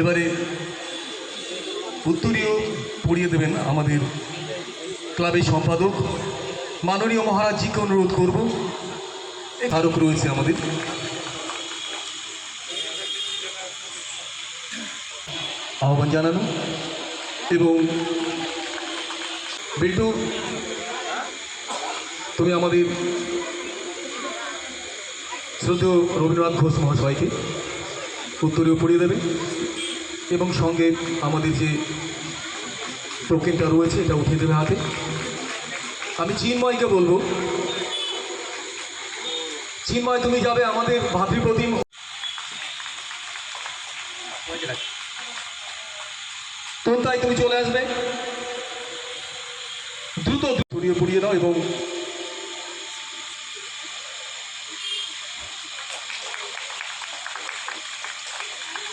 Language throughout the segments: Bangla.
এবারে উত্তরীয় পড়িয়ে দেবেন আমাদের ক্লাবের সম্পাদক। মাননীয় মহারাজজিকে অনুরোধ করব ধারক রয়েছে আমাদের। আহ্বান জানানো এবং বিল্টু তুমি আমাদের শ্রদ্ধেয় রবীন্দ্রনাথ ঘোষ মহাশয়কে উত্তরীয় পড়িয়ে দেবে। এবং সঙ্গে আমাদের যে টোকেনটা রয়েছে, এটা উঠিয়ে দেবে হাতে। আমি চিন্ময়কে বলব, চিন্ময়, তুমি যাবে আমাদের ভাতৃপ্রতিম তোনতাই তুমি চলে আসবে। দ্রুত ছড়িয়ে পড়িয়ে দাও এবং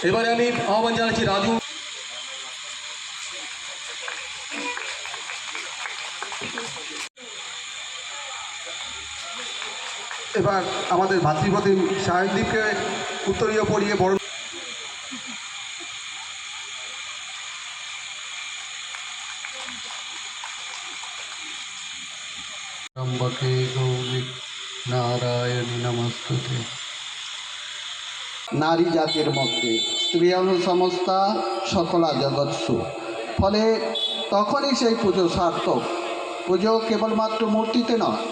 এবারে আমি আহ্বান জানাচ্ছি রাজু। এবার আমাদের ভাতৃপ্রতিম সাহেবদীপকে উত্তরীয় পড়িয়ে বড় নারায়ণী নমস্তুতে। নারী জাতির মধ্যে। স্ত্রী সমস্তা সকলা জগৎসু ফলে তখনই সেই পুজো সার্থক। পুজো কেবলমাত্র মূর্তিতে নয়।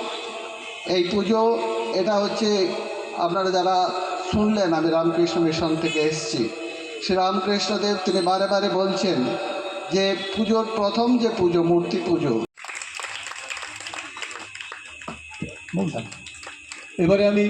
এই পুজো, এটা হচ্ছে আপনারা যারা শুনলেন, আমি রামকৃষ্ণ মিশন থেকে এসেছি। শ্রী রামকৃষ্ণদেব তিনি বারে বারে বলছেন যে, পুজোর প্রথম যে পুজো, মূর্তি পুজো। এবারে আমি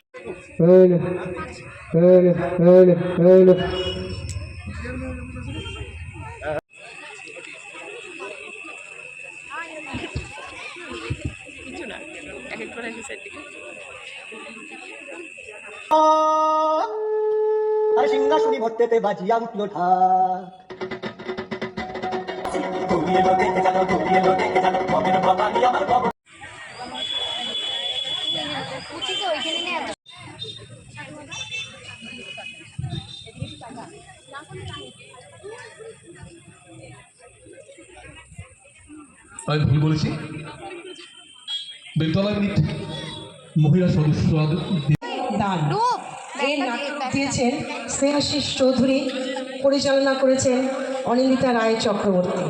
এক এক করে এক আর সিংহাসনী ভর্তেতে বাজিয়া উঠল ঢাক। এলো দেখে জানো এলো দেখে জানো মমের বাবানি আমার বাবা। আমি ভুল বলেছি? বেলতলা মিনিট মহিলা সদস্য দান এর নাটক দিয়েছেন স্নেহাশিস চৌধুরী। পরিচালনা করেছেন অনিন্দিতা রায় চক্রবর্তী।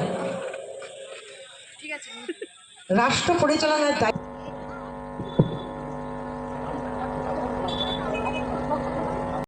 রাষ্ট্র পরিচালনার দায়িত্ব